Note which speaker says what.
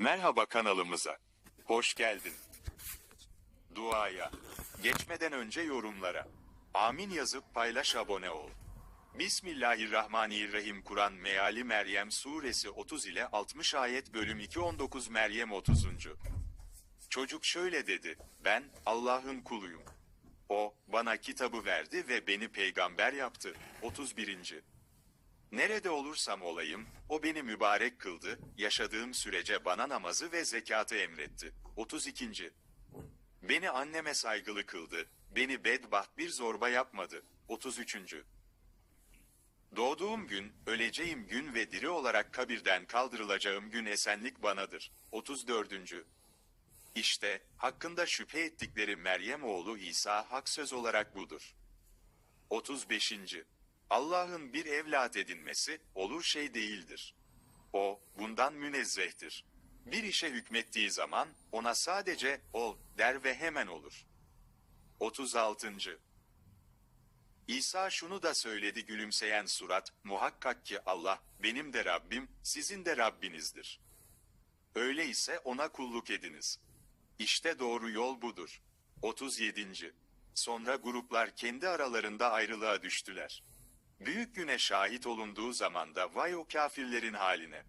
Speaker 1: Merhaba kanalımıza. Hoş geldin. Duaya. Geçmeden önce yorumlara. Amin yazıp paylaş abone ol. Bismillahirrahmanirrahim Kur'an Meali Meryem Suresi 30 ile 60 ayet bölüm 2 19 Meryem 30. Çocuk şöyle dedi, ben Allah'ın kuluyum. O, bana kitabı verdi ve beni peygamber yaptı. 31. Nerede olursam olayım, o beni mübarek kıldı, yaşadığım sürece bana namazı ve zekatı emretti. 32. Beni anneme saygılı kıldı, beni bedbaht bir zorba yapmadı. 33. Doğduğum gün, öleceğim gün ve diri olarak kabirden kaldırılacağım gün esenlik banadır. 34. İşte, hakkında şüphe ettikleri Meryem oğlu İsa hak söz olarak budur. 35. Allah'ın bir evlat edinmesi olur şey değildir. O bundan münezzehtir. Bir işe hükmettiği zaman ona sadece ol der ve hemen olur. 36. İsa şunu da söyledi gülümseyen surat, muhakkak ki Allah, benim de Rabbim, sizin de Rabbinizdir. Öyleyse ona kulluk ediniz. İşte doğru yol budur. 37. Sonra gruplar kendi aralarında ayrılığa düştüler. Büyük güne şahit olunduğu zaman da vay o kafirlerin haline.